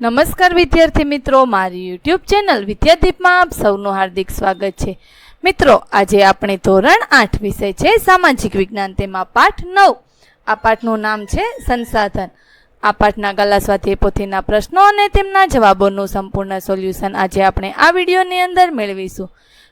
નમસ્કાર વિદ્યાર્થી મિત્રો, મારી યુટ્યુબ ચેનલ વિદ્યાદીપમાં આપ સૌનું હાર્દિક સ્વાગત છે. મિત્રો, આજે આપણે ધોરણ આઠ વિષય છે, સામાજિક વિજ્ઞાન. તેમાં પાઠ નવ. આ પાઠનું નામ છે સંસાધન. આ પાઠના ગલા સ્વાધ્યાય પોથીના પ્રશ્નો અને તેમના જવાબોનું સંપૂર્ણ સોલ્યુશન આજે આપણે આ વિડીયોની અંદર મેળવીશું.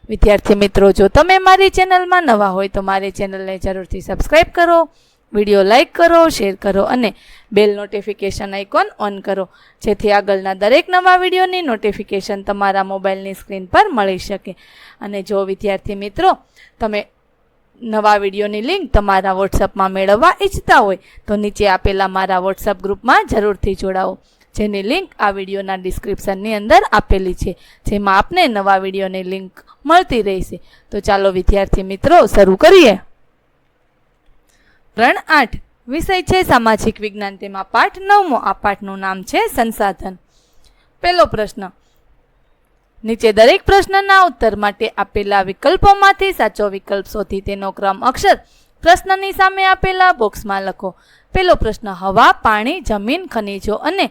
વિદ્યાર્થી મિત્રો, જો તમે મારી ચેનલમાં નવા હોય તો મારી ચેનલને જરૂરથી સબસ્ક્રાઈબ કરો. વીડિયો લાઈક કરો, શેર કરો અને બેલ નોટિફિકેશન આઇકોન ઓન કરો. જેથી આગળના દરેક નવા વિડીયોની નોટિફિકેશન તમારા મોબાઈલની સ્ક્રીન પર મળી શકે. અને જો વિદ્યાર્થી મિત્રો, તમે નવા વિડીયોની લિંક તમારા વોટ્સઅપમાં મેળવવા ઈચ્છતા હોય, તો નીચે આપેલા મારા વોટ્સઅપ ગ્રુપમાં જરૂરથી જોડાઓ. જેની લિંક આ વિડીયોના ડિસ્ક્રિપ્શનની અંદર આપેલી છે. જેમાં આપને નવા વિડીયોની લિંક મળતી રહેશે. તો ચાલો વિદ્યાર્થી મિત્રો, શરૂ કરીએ. ધોરણ આઠ. વિષય છે સામાજિક વિજ્ઞાન. તેમાં પાઠ નવમો. આ પાઠનું નામ છે સંસાધન. પહેલો પ્રશ્ન. નીચે દરેક પ્રશ્નના ઉત્તર માટે આપેલા વિકલ્પોમાંથી સાચો વિકલ્પ શોધી તેનો ક્રમ અક્ષર પ્રશ્નની સામે આપેલા બોક્સમાં લખો. પહેલો પ્રશ્ન, હવા, પાણી, જમીન, ખનિજો અને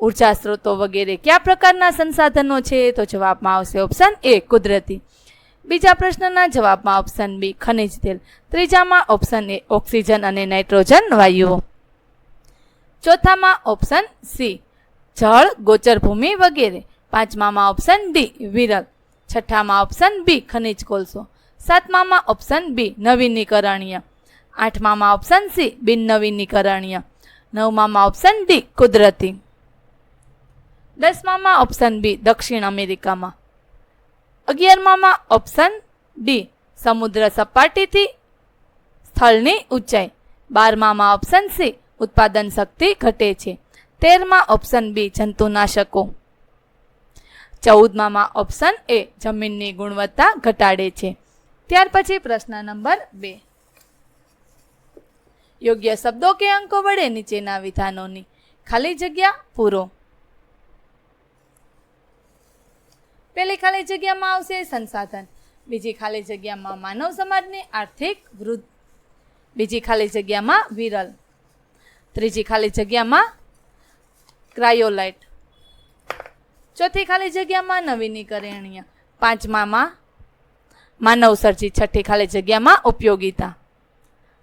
ઊર્જા સ્ત્રોતો વગેરે કયા પ્રકારના સંસાધનો છે? તો જવાબમાં આવશે ઓપ્શન એ, કુદરતી. બીજા પ્રશ્નના જવાબમાં ઓપ્શન બી ખનિજ તેલ. ત્રીજામાં ઓપ્શન એ ઓક્સિજન અને નાઇટ્રોજન વાયુઓ ચોથામાં ઓપ્શન સી જળ ગોચર ભૂમિ વગેરે. પાંચમામાં ઓપ્શન ડી વિરલ. છઠ્ઠામાં ઓપ્શન બી ખનિજ કોલસો. સાતમામાં ઓપ્શન બી નવીનીકરણીય. આઠમામાં ઓપ્શન સી બિન નવીનીકરણીય. નવમામાં ઓપ્શન ડી કુદરતી. દસમામાં ઓપ્શન બી દક્ષિણ અમેરિકામાં. અગિયારમામાં ઓપ્શન ડી સમુદ્ર સપાટીથી સ્થળની ઊંચાઈ. બારમામાં ઓપ્શન સી ઉત્પાદન શક્તિ ઘટે છે. તેરમાં ઓપ્શન બી જંતુનાશકો. ચૌદમામાં ઓપ્શન એ જમીનની ગુણવત્તા ઘટાડે છે. ત્યાર પછી પ્રશ્ન નંબર બે. યોગ્ય શબ્દો કે અંકો વડે નીચેના વિધાનોની ખાલી જગ્યા પૂરો. પહેલી ખાલી જગ્યામાં આવશે સંસાધન બીજી ખાલી જગ્યામાં માનવ સમાજની આર્થિક વૃદ્ધ બીજી ખાલી જગ્યામાં વિરલ ત્રીજી ખાલી જગ્યામાં ક્રાયોલાઇટ ચોથી ખાલી જગ્યામાં નવીનીકરણીય પાંચમામાં માનવ સર્જિત છઠ્ઠી ખાલી જગ્યામાં ઉપયોગિતા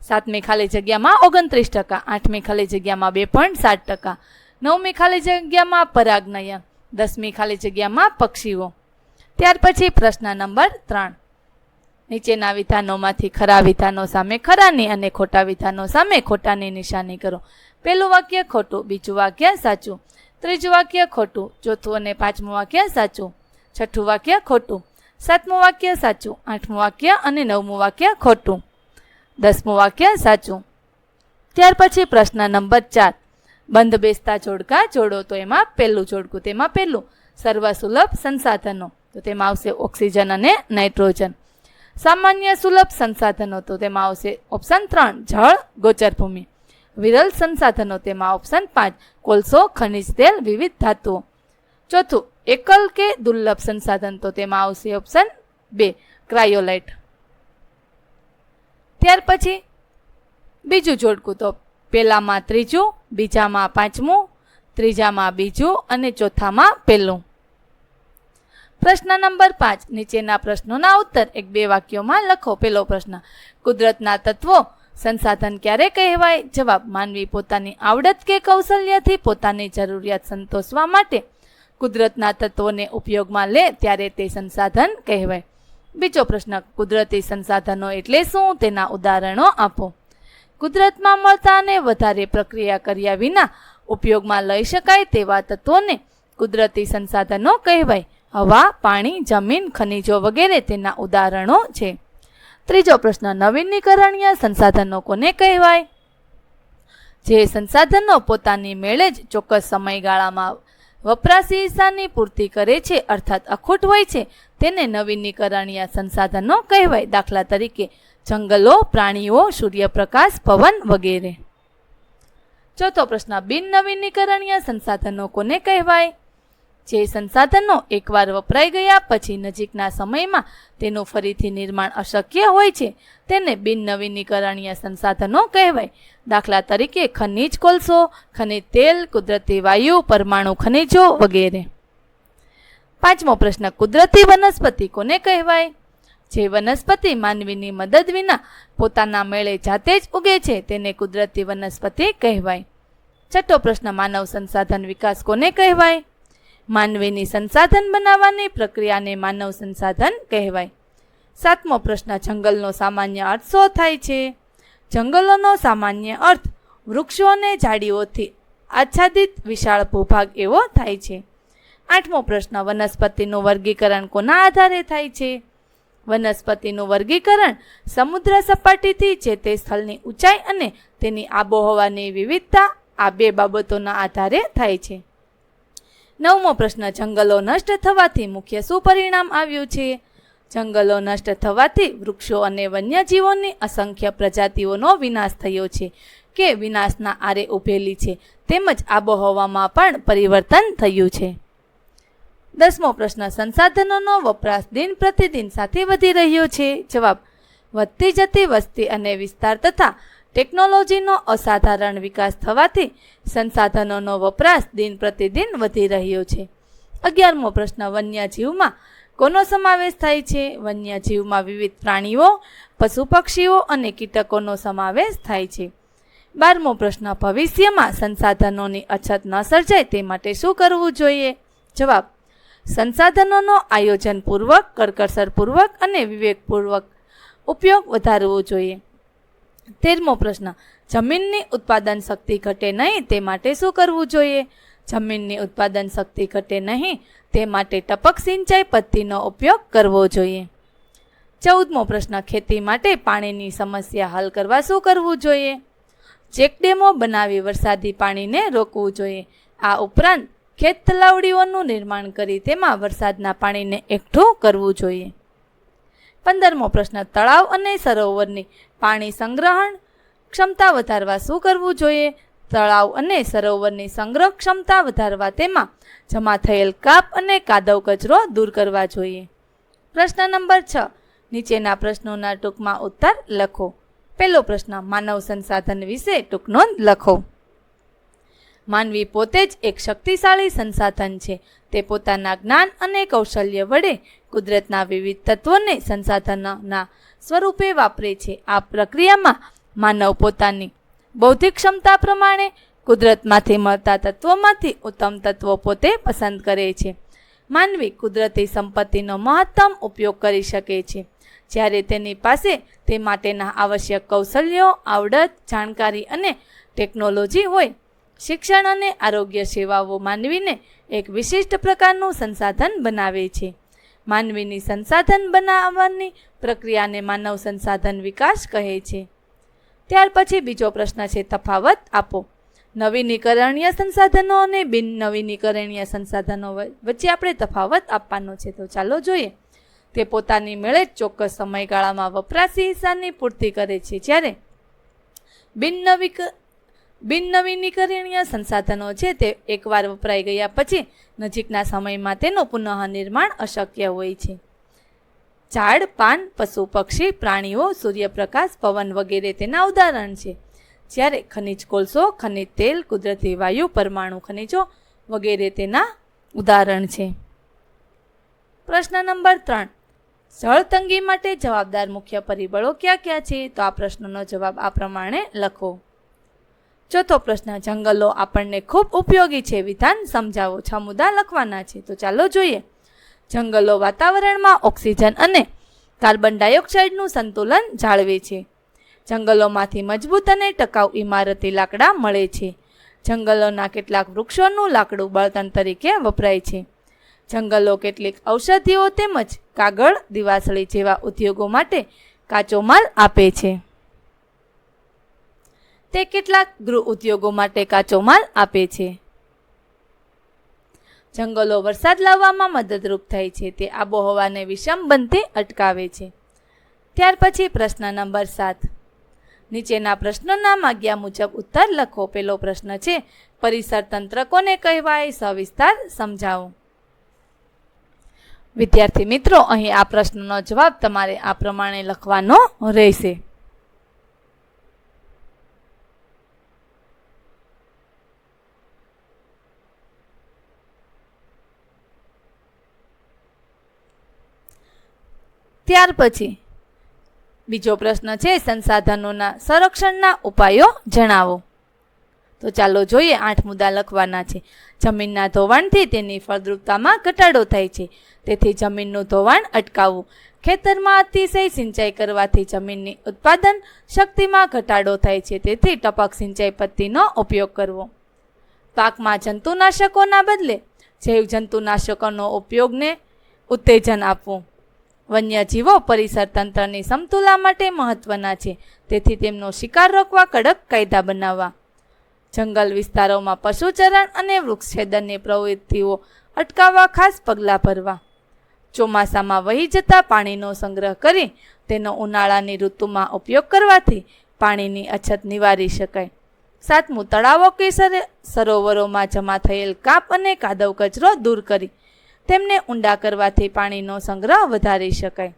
સાતમી ખાલી જગ્યામાં ઓગણત્રીસ ટકા આઠમી ખાલી જગ્યામાં બે પોઈન્ટ સાત ટકા નવમી ખાલી જગ્યામાં પરાગનયન દસમી ખાલી જગ્યામાં પક્ષીઓ ત્યાર પછી પ્રશ્ન નંબર ત્રણ. નીચેના વિધાનોમાંથી ખરા વિધાનો સામે ખરાની અને ખોટા વિધાનો સામે ખોટાની નિશાની કરો. પહેલું વાક્ય ખોટું, બીજું વાક્ય સાચું, ત્રીજું વાક્ય ખોટું, ચોથું અને પાંચમું વાક્ય સાચું, છઠ્ઠું વાક્ય ખોટું, સાતમું વાક્ય સાચું, આઠમું વાક્ય અને નવમું વાક્ય ખોટું. દસમું વાક્ય સાચું. ત્યાર પછી પ્રશ્ન નંબર ચાર. બંધ બેસતા જોડકા જોડો તો એમાં પહેલું જોડકું તેમાં પહેલું. સર્વસુલભ સંસાધનો. તો તેમાં આવશે ઓક્સિજન અને નાઇટ્રોજન. સામાન્ય સુલભ સંસાધનો, તો તેમાં આવશે ઓપ્શન ત્રણ, જળ ગોચર ભૂમિ વિરલ સંસાધનો, તેમાં ઓપ્શન પાંચ, કોલસો, ખનિજ તેલ, વિવિધ ધાતુઓ. ચોથું, એકલ કે દુર્લભ સંસાધન, તો તેમાં આવશે ઓપ્શન બે, ક્રાયોલાઇટ. ત્યાર પછી બીજું જોડકું, તો પહેલામાં ત્રીજું, બીજામાં પાંચમું, ત્રીજામાં બીજું અને ચોથામાં પહેલું. પ્રશ્ન નંબર પાંચ. નીચેના પ્રશ્નોના ઉત્તર. એક બે વાક્યોમાં લખો. પેલો પ્રશ્ન. કુદરતના તત્વો સંસાધન ક્યારે કહેવાય? જવાબ. માનવી પોતાની આવડત કે કૌશલ્યથી પોતાની જરૂરિયાત સંતોષવા માટે કુદરતના તત્વોને ઉપયોગમાં લે ત્યારે તે સંસાધન કહેવાય. બીજો પ્રશ્ન. કુદરતી સંસાધનો એટલે શું? તેના ઉદાહરણો આપો. કુદરતમાં મળતા અને વધારે પ્રક્રિયા કર્યા વિના ઉપયોગમાં લઈ શકાય તેવા તત્વોને કુદરતી સંસાધનો કહેવાય. હવા, પાણી, જમીન, ખનિજો વગેરે તેના ઉદાહરણો છે. ત્રીજો પ્રશ્ન, નવીનીકરણીય સંસાધનો કોને કહેવાય? જે સંસાધનો પોતાની મેળે જ ચોક્કસ સમયગાળામાં વપરાશી હિસ્સાની પૂર્તિ કરે છે, અર્થાત અખૂટ હોય છે, તેને નવીનીકરણીય સંસાધનો કહેવાય. દાખલા તરીકે, જંગલો, પ્રાણીઓ, સૂર્યપ્રકાશ, પવન વગેરે. ચોથો પ્રશ્ન, બિન નવીનીકરણીય સંસાધનો કોને કહેવાય? જે સંસાધનો એકવાર વપરાઈ ગયા પછી નજીકના સમયમાં તેનું ફરીથી નિર્માણ અશક્ય હોય છે. તેને બિન નવીનીકરણીય સંસાધનો કહેવાય. દાખલા તરીકે ખનિજ કોલસો, ખનિજ તેલ, કુદરતી વાયુ, પરમાણુ ખનિજો વગેરે. પાંચમો પ્રશ્ન, કુદરતી વનસ્પતિ કોને કહેવાય? જે વનસ્પતિ માનવીની મદદ વિના પોતાના મેળે જાતે જ ઉગે છે, તેને કુદરતી વનસ્પતિ કહેવાય. છઠ્ઠો પ્રશ્ન, માનવ સંસાધન વિકાસ કોને કહેવાય? માનવીની સંસાધન બનાવવાની પ્રક્રિયાને માનવ સંસાધન કહેવાય. સાતમો પ્રશ્ન, જંગલનો સામાન્ય અર્થ શું થાય છે? જંગલોનો સામાન્ય અર્થ વૃક્ષો અને ઝાડીઓથી આચ્છાદિત વિશાળ ભૂભાગ એવો થાય છે. આઠમો પ્રશ્ન, વનસ્પતિનું વર્ગીકરણ કોના આધારે થાય છે? વનસ્પતિનું વર્ગીકરણ સમુદ્ર સપાટીથી જે તે સ્થળની ઊંચાઈ અને તેની આબોહવાની વિવિધતા આ બે બાબતોના આધારે થાય છે. નવમો પ્રશ્ન, જંગલો નષ્ટ થવાથી મુખ્ય શું પરિણામ આવ્યું છે? જંગલો નષ્ટ થવાથી વૃક્ષો અને વન્યજીવોની અસંખ્ય પ્રજાતિઓનો વિનાશ થયો છે કે વિનાશના આરે ઉભેલી છે. તેમજ આબોહવામાં પણ પરિવર્તન થયું છે. દસમો પ્રશ્ન, સંસાધનોનો વપરાશ દિન પ્રતિદિન સાથે વધી રહ્યો છે? જવાબ, વધતી જતી વસ્તી અને વિસ્તાર તથા ટેકનોલોજીનો અસાધારણ વિકાસ થવાથી સંસાધનોનો વપરાશ દિન પ્રતિદિન વધી રહ્યો છે. અગિયારમો પ્રશ્ન, વન્યજીવમાં કોનો સમાવેશ થાય છે? વન્યજીવમાં વિવિધ પ્રાણીઓ પશુ પક્ષીઓ અને કીટકોનો સમાવેશ થાય છે. બારમો પ્રશ્ન, ભવિષ્યમાં સંસાધનોની અછત ન સર્જાય તે માટે શું કરવું જોઈએ? જવાબ, સંસાધનોનો આયોજનપૂર્વક, કરકસરપૂર્વક અને વિવેકપૂર્વક ઉપયોગ વધારવો જોઈએ. તેરમો પ્રશ્ન. જમીનની ઉત્પાદન શક્તિ ઘટે નહીં તે માટે શું કરવું જોઈએ? જમીનની ઉત્પાદન શક્તિ ઘટે નહીં તે માટે ટપક સિંચાઈ પદ્ધતિનો ઉપયોગ કરવો જોઈએ. ચૌદમો પ્રશ્ન. ખેતી માટે પાણીની સમસ્યા હલ કરવા શું કરવું જોઈએ? ચેકડેમો બનાવી વરસાદી પાણીને રોકવું જોઈએ. આ ઉપરાંત ખેત તલાવડીઓનું નિર્માણ કરી તેમાં વરસાદના પાણીને એકઠું કરવું જોઈએ. પંદરમો પ્રશ્ન, તળાવ અને સરોવરની પાણી સંગ્રહણ ક્ષમતા વધારવા શું કરવું જોઈએ? તળાવ અને સરોવરની સંગ્રહ ક્ષમતા વધારવા તેમાં જમા થયેલ કાપ અને કાદવ કચરો દૂર કરવા જોઈએ. પ્રશ્ન નંબર છ, નીચેના પ્રશ્નોના ટૂંકમાં ઉત્તર લખો. પહેલો પ્રશ્ન, માનવ સંસાધન વિશે ટૂંક નોંધ લખો. માનવી પોતે જ એક શક્તિશાળી સંસાધન છે. તે પોતાના જ્ઞાન અને કૌશલ્ય વડે કુદરતના વિવિધ તત્વોને સંસાધનોના સ્વરૂપે વાપરે છે. આ પ્રક્રિયામાં માનવ પોતાની બૌદ્ધિક ક્ષમતા પ્રમાણે કુદરતમાંથી મળતા તત્વોમાંથી ઉત્તમ તત્વો પોતે પસંદ કરે છે. માનવી કુદરતી સંપત્તિનો મહત્તમ ઉપયોગ કરી શકે છે. જ્યારે તેની પાસે તે માટેના આવશ્યક કૌશલ્યો, આવડત, જાણકારી અને ટેકનોલોજી હોય શિક્ષણ અને આરોગ્ય સેવાઓ માનવીને એક વિશિષ્ટ પ્રકારનું સંસાધન બનાવે છે. માનવીની સંસાધન બનાવવાની પ્રક્રિયાને માનવ સંસાધન વિકાસ કહે છે. ત્યાર પછી બીજો પ્રશ્ન છે, તફાવત આપો. નવીનીકરણીય સંસાધનો અને બિન નવીનીકરણીય સંસાધનો વચ્ચે આપણે તફાવત આપવાનો છે. તો ચાલો જોઈએ. તે પોતાની મેળે ચોક્કસ સમયગાળામાં વપરાશી હિસ્સાની પૂર્તિ કરે છે. જ્યારે બિન નવીક બિન નવીનીકરણીય સંસાધનો છે તે એકવાર વપરાઈ ગયા પછી નજીકના સમયમાં તેનું પુનઃ નિર્માણ અશક્ય હોય છે. ઝાડ, પાન, પશુ, પક્ષી, પ્રાણીઓ, સૂર્યપ્રકાશ, પવન વગેરે તેના ઉદાહરણ છે. જ્યારે ખનિજ કોલસો, ખનિજ તેલ, કુદરતી વાયુ, પરમાણુ ખનિજો વગેરે તેના ઉદાહરણ છે. પ્રશ્ન નંબર ત્રણ. જળ તંગી માટે જવાબદાર મુખ્ય પરિબળો ક્યાં ક્યાં છે? તો આ પ્રશ્નનો જવાબ આ પ્રમાણે લખો. ચોથો પ્રશ્ન, જંગલો આપણને ખૂબ ઉપયોગી છે, વિધાન સમજાવો છ મુદ્દા લખવાના છે. તો ચાલો જોઈએ. જંગલો વાતાવરણમાં ઓક્સિજન અને કાર્બન ડાયોક્સાઇડનું સંતુલન જાળવે છે. જંગલોમાંથી મજબૂત અને ટકાઉ ઇમારતી લાકડા મળે છે. જંગલોના કેટલાક વૃક્ષોનું લાકડું બળતણ તરીકે વપરાય છે. જંગલો કેટલીક ઔષધિઓ તેમજ કાગળ, દિવાસળી જેવા ઉદ્યોગો માટે કાચો માલ આપે છે. તે કેટલાક ગૃહ ઉદ્યોગો માટે કાચો માલ આપે છે. જંગલો વરસાદ લાવવામાં મદદરૂપ થાય છે. તે આબોહવાને વિષમ બનતી અટકાવે છે. ત્યાર પછી પ્રશ્ન નંબર સાત. નીચેના પ્રશ્નોના માગ્યા મુજબ ઉત્તર લખો. પેલો પ્રશ્ન છે, પરિસર તંત્ર કોને કહેવાય? સવિસ્તાર સમજાવો. વિદ્યાર્થી મિત્રો, અહીં આ પ્રશ્નનો જવાબ તમારે આ પ્રમાણે લખવાનો રહેશે. ત્યાર પછી બીજો પ્રશ્ન છે સંસાધનોના સંરક્ષણના ઉપાયો જણાવો. તો ચાલો જોઈએ આઠ મુદ્દા લખવાના છે. જમીનના ધોવાણથી તેની ફળદ્રુપતામાં ઘટાડો થાય છે. તેથી જમીનનું ધોવાણ અટકાવવું. ખેતરમાં અતિશય સિંચાઈ કરવાથી જમીનની ઉત્પાદન શક્તિમાં ઘટાડો થાય છે. તેથી ટપક સિંચાઈ પદ્ધતિનો ઉપયોગ કરવો. પાકમાં જંતુનાશકોના બદલે જૈવ જંતુનાશકોનો ઉપયોગને ઉત્તેજન આપવું. વન્યજીવો પરિસર તંત્રની સમતુલા માટે મહત્વના છે. તેથી તેમનો શિકાર રોકવા કડક કાયદા બનાવવા. જંગલ વિસ્તારોમાં પશુચરણ અને વૃક્ષછેદનની પ્રવૃત્તિઓ અટકાવવા ખાસ પગલાં ભરવા. ચોમાસામાં વહી જતા પાણીનો સંગ્રહ કરી તેનો ઉનાળાની ઋતુમાં ઉપયોગ કરવાથી પાણીની અછત નિવારી શકાય. સાતમું તળાવો કે સરોવરોમાં જમા થયેલ કાપ અને કાદવ કચરો દૂર કરી તેમને ઊંડા કરવાથી પાણીનો સંગ્રહ વધારી શકાય.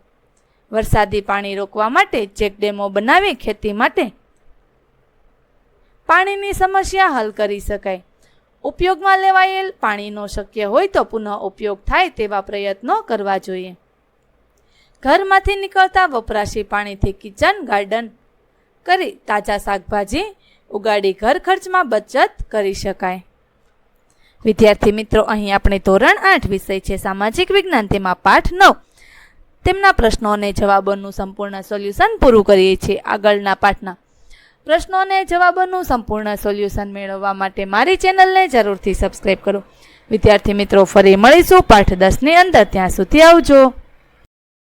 વરસાદી પાણી રોકવા માટે ચેકડેમો બનાવી ખેતી માટે પાણીની સમસ્યા હલ કરી શકાય. ઉપયોગમાં લેવાયેલ પાણીનો શક્ય હોય તો પુનઃ ઉપયોગ થાય તેવા પ્રયત્નો કરવા જોઈએ. ઘરમાંથી નીકળતા વપરાશી પાણીથી કિચન, ગાર્ડન કરી તાજા શાકભાજી, ઉગાડી ઘર ખર્ચમાં બચત કરી શકાય. વિદ્યાર્થી મિત્રો, અહીં આપણે ધોરણ આઠ વિષય છે, સામાજિક વિજ્ઞાન. તેમાં પાઠ નવ. તેમના પ્રશ્નો અને જવાબોનું સંપૂર્ણ સોલ્યુશન પૂરું કરીએ છીએ આગળના પાઠના. પ્રશ્નો અને જવાબોનું સંપૂર્ણ સોલ્યુશન મેળવવા માટે મારી ચેનલને જરૂરથી સબસ્ક્રાઈબ કરો. વિદ્યાર્થી મિત્રો, ફરી મળીશું પાઠ દસની અંદર. ત્યાં સુધી આવજો.